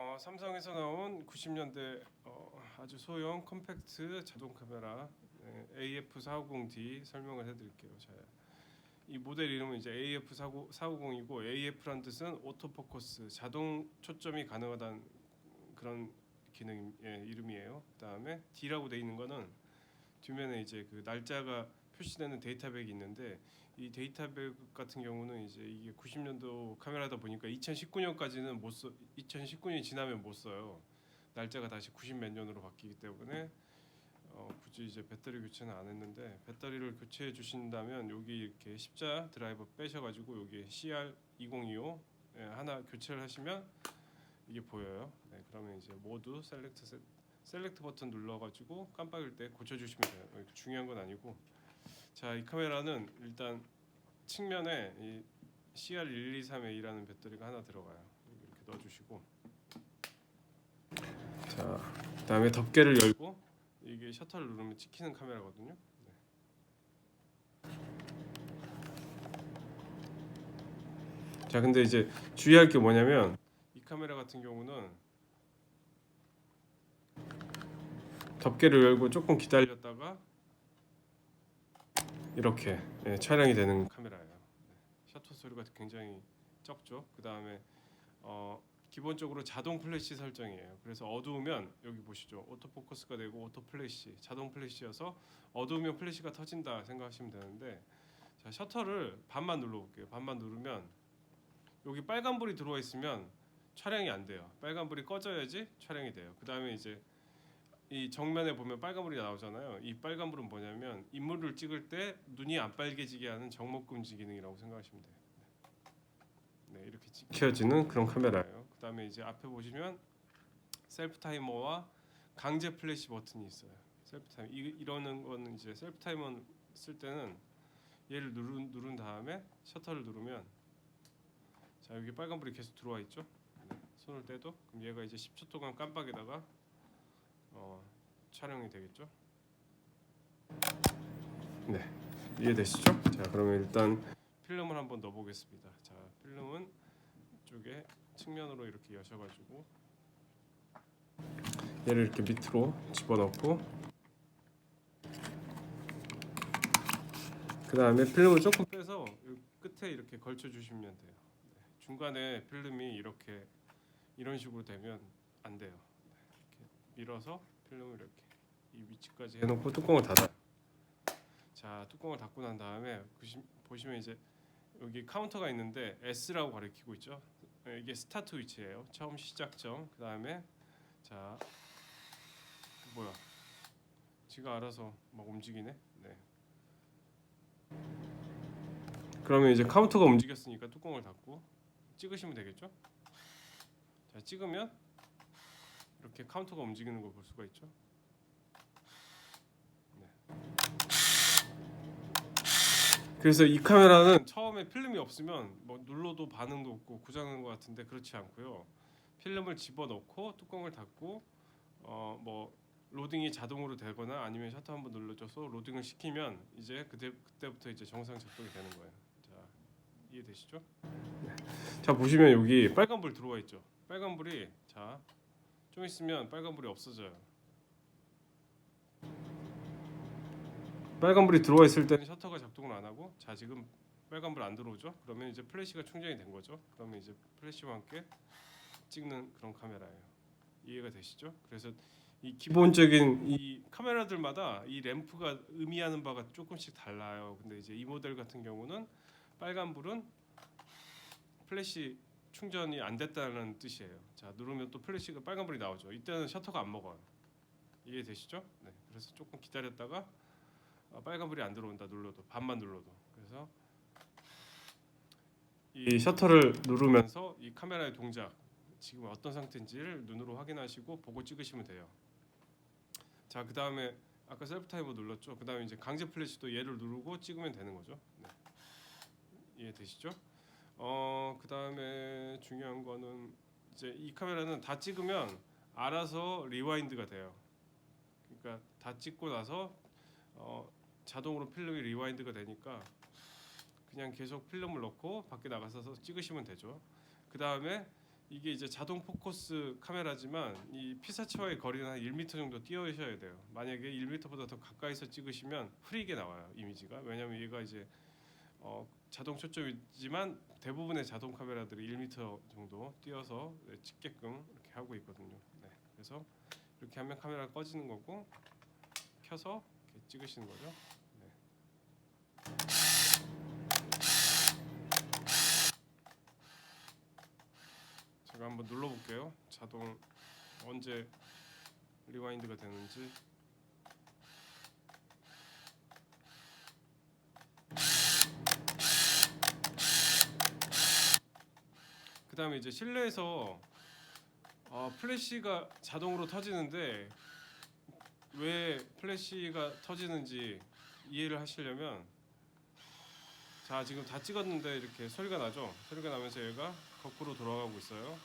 어, 삼성에서 나온 90년대 어, 아주 소형 컴팩트 자동 카메라 네, AF450D 설명을 해드릴게요. 자, 이 모델 이름은 이제 AF450이고 AF란 뜻은 오토포커스 자동 초점이 가능하다는 그런 기능 예, 이름이에요. 그다음에 D라고 돼 있는 거는 뒷면에 이제 그 날짜가 표시되는 데이터백이 있는데 이 데이터백 같은 경우는 이제 이게 90년도 카메라다 보니까 2019년까지는 못 써. 2019년이 지나면 못 써요. 날짜가 다시 90 몇 년으로 바뀌기 때문에 어, 굳이 이제 배터리 교체는 안 했는데 배터리를 교체해 주신다면 여기 이렇게 십자 드라이버 빼셔가지고 여기 CR 2025 예, 하나 교체를 하시면 이게 보여요. 네, 그러면 이제 모두 셀렉트 세- 셀렉트 버튼 눌러가지고 깜빡일 때 고쳐주시면 돼요. 중요한 건 아니고 자 이 카메라는 일단 측면에 이 CR123A라는 배터리가 하나 들어가요. 이렇게 넣어주시고 자 그다음에 덮개를 열고 이게 셔터를 누르면 찍히는 카메라거든요. 네. 자 근데 이제 주의할 게 뭐냐면 이 카메라 같은 경우는 덮개를 열고 조금 기다렸다가 이렇게 예, 촬영이 되는 카메라예요. 네. 셔터 소리가 굉장히 적죠. 그 다음에 어, 기본적으로 자동 플래시 설정이에요. 그래서 어두우면 여기 보시죠. 오토 포커스가 되고 오토 플래시, 자동 플래시여서 어두우면 플래시가 터진다 생각하시면 되는데 자 셔터를 반만 눌러볼게요. 반만 누르면 여기 빨간 불이 들어와 있으면 촬영이 안 돼요. 빨간 불이 꺼져야지 촬영이 돼요. 그 다음에 이제 이 정면에 보면 빨간불이 나오잖아요. 이 빨간불은 뭐냐면 인물을 찍을 때 눈이 안 빨개지게 하는 정목금지 기능이라고 생각하시면 돼요. 네, 이렇게 찍혀지는 그런 카메라예요. 그다음에 이제 앞에 보시면 셀프 타이머와 강제 플래시 버튼이 있어요. 셀프 타임 이, 이러는 거는 이제 셀프 타이머 쓸 때는 얘를 누른 누른 다음에 셔터를 누르면 자 여기 빨간불이 계속 들어와 있죠. 네, 손을 떼도 그럼 얘가 이제 10초 동안 깜빡이다가 어, 촬영이 되겠죠? 네, 이해되시죠? 자, 그러면 일단 필름을 한번 넣어보겠습니다. 자, 필름은 이쪽에 측면으로 이렇게 여셔가지고 얘를 이렇게 밑으로 집어넣고 그 다음에 필름을 조금 빼서 이 끝에 이렇게 걸쳐 주시면 돼요. 네, 중간에 필름이 이렇게 이런 식으로 되면 안 돼요. 밀어서 필름을 이렇게 이 위치까지 해놓고 뚜껑을 닫아요. 자 뚜껑을 닫고 난 다음에 보시, 보시면 이제 여기 카운터가 있는데 S라고 가리키고 있죠. 네, 이게 스타트 위치예요. 처음 시작점. 그 다음에 자 뭐야? 지가 알아서 막 움직이네. 네. 그러면 이제 카운터가 움직였으니까 뚜껑을 닫고 찍으시면 되겠죠? 자 찍으면 이렇게 카운터가 움직이는 걸 볼 수가 있죠. 네. 그래서 이 카메라는 처음에 필름이 없으면 뭐 눌러도 반응도 없고 고장난 것 같은데 그렇지 않고요. 필름을 집어넣고 뚜껑을 닫고 어 뭐 로딩이 자동으로 되거나 아니면 셔터 한번 눌러줘서 로딩을 시키면 이제 그때 그때부터 이제 정상 작동이 되는 거예요. 자 이해되시죠? 네. 자 보시면 여기 빨간 불 들어와 있죠. 빨간 불이 자 좀 있으면 빨간불이 없어져요. 빨간불이 들어와 있을 때는 셔터가 작동을 안 하고 자 지금 빨간불 안 들어오죠? 그러면 이제 플래시가 충전이 된 거죠. 그러면 이제 플래시와 함께 찍는 그런 카메라예요. 이해가 되시죠? 그래서 이 기본적인 이 카메라들마다 이 램프가 의미하는 바가 조금씩 달라요. 근데 이제 이 모델 같은 경우는 빨간 불은 플래시 충전이 안 됐다는 뜻이에요. 자 누르면 또 플래시가 빨간불이 나오죠. 이때는 셔터가 안 먹어요. 이해되시죠? 네. 그래서 조금 기다렸다가 아, 빨간불이 안 들어온다 눌러도 반만 눌러도 그래서 이 셔터를 누르면서 이 카메라의 동작 지금 어떤 상태인지를 눈으로 확인하시고 보고 찍으시면 돼요. 자 그 다음에 아까 셀프 타이머 눌렀죠. 그 다음에 이제 강제 플래시도 얘를 누르고 찍으면 되는 거죠. 네. 이해되시죠? 어 그다음에 중요한 거는 이제 이 카메라는 다 찍으면 알아서 리와인드가 돼요. 그러니까 다 찍고 나서 어 자동으로 필름이 리와인드가 되니까 그냥 계속 필름을 넣고 밖에 나가서 찍으시면 되죠. 그 다음에 이게 이제 자동 포커스 카메라지만 이 피사체와의 거리는 한 1m 정도 띄어셔야 돼요. 만약에 1m보다 더 가까이서 찍으시면 흐리게 나와요 이미지가. 왜냐하면 얘가 이제 어, 자동 초점이지만 대부분의 자동 카메라들이 1m 정도 띄어서 네, 찍게끔 이렇게 하고 있거든요. 네, 그래서 이렇게 하면 카메라가 꺼지는 거고 켜서 이렇게 찍으시는 거죠. 네. 제가 한번 눌러볼게요. 자동 언제 리와인드가 되는지. 그 다음에 이제 실내에서 어, 플래시가 자동으로 터지는데 왜 플래시가 터지는지 이해를 하시려면 자 지금 다 찍었는데 이렇게 소리가 나죠? 소리가 나면서 얘가 거꾸로 돌아가고 있어요.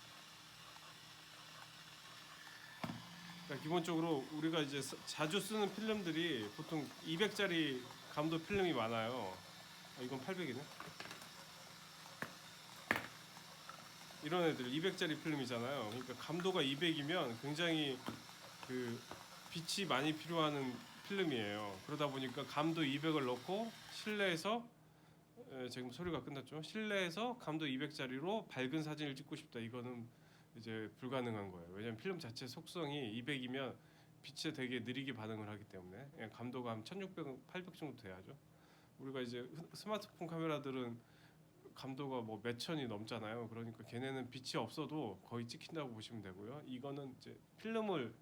그러니까 기본적으로 우리가 이제 사- 자주 쓰는 필름들이 보통 200짜리 감도 필름이 많아요. 아, 이건 800이네 이런 애들 200짜리 필름이잖아요. 그러니까 감도가 200이면 굉장히 그 빛이 많이 필요한 필름이에요. 그러다 보니까 감도 200을 넣고 실내에서 에, 지금 소리가 끝났죠. 실내에서 감도 200짜리로 밝은 사진을 찍고 싶다. 이거는 이제 불가능한 거예요. 왜냐하면 필름 자체 속성이 200이면 빛에 되게 느리게 반응을 하기 때문에 예, 감도가 한 1600, 800 정도 돼야죠. 우리가 이제 스- 스마트폰 카메라들은 감도가 뭐 몇 천이 넘잖아요. 그러니까 걔네는 빛이 없어도 거의 찍힌다고 보시면 되고요. 이거는 이제 필름을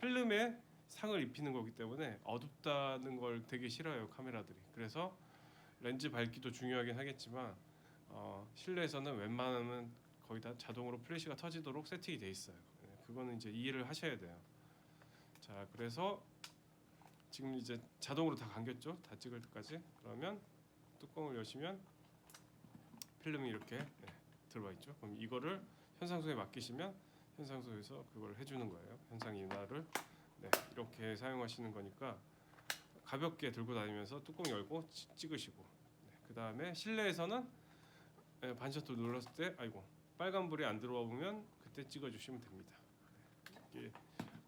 필름에 상을 입히는 거기 때문에 어둡다는 걸 되게 싫어요 카메라들이. 그래서 렌즈 밝기도 중요하긴 하겠지만 어, 실내에서는 웬만하면 거의 다 자동으로 플래시가 터지도록 세팅이 돼 있어요. 네, 그거는 이제 이해를 하셔야 돼요. 자 그래서 지금 이제 자동으로 다 감겼죠. 다 찍을 때까지. 그러면 뚜껑을 여시면 필름이 이렇게 네, 들어와 있죠. 그럼 이거를 현상소에 맡기시면 현상소에서 그걸 해주는 거예요. 현상 인화를 네, 이렇게 사용하시는 거니까 가볍게 들고 다니면서 뚜껑 열고 찌- 찍으시고 네, 그 다음에 실내에서는 네, 반셔틀 눌렀을 때 아이고 빨간 불이 안 들어와 보면 그때 찍어주시면 됩니다. 네, 이게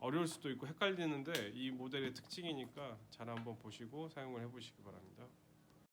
어려울 수도 있고 헷갈리는데 이 모델의 특징이니까 잘 한번 보시고 사용을 해보시기 바랍니다.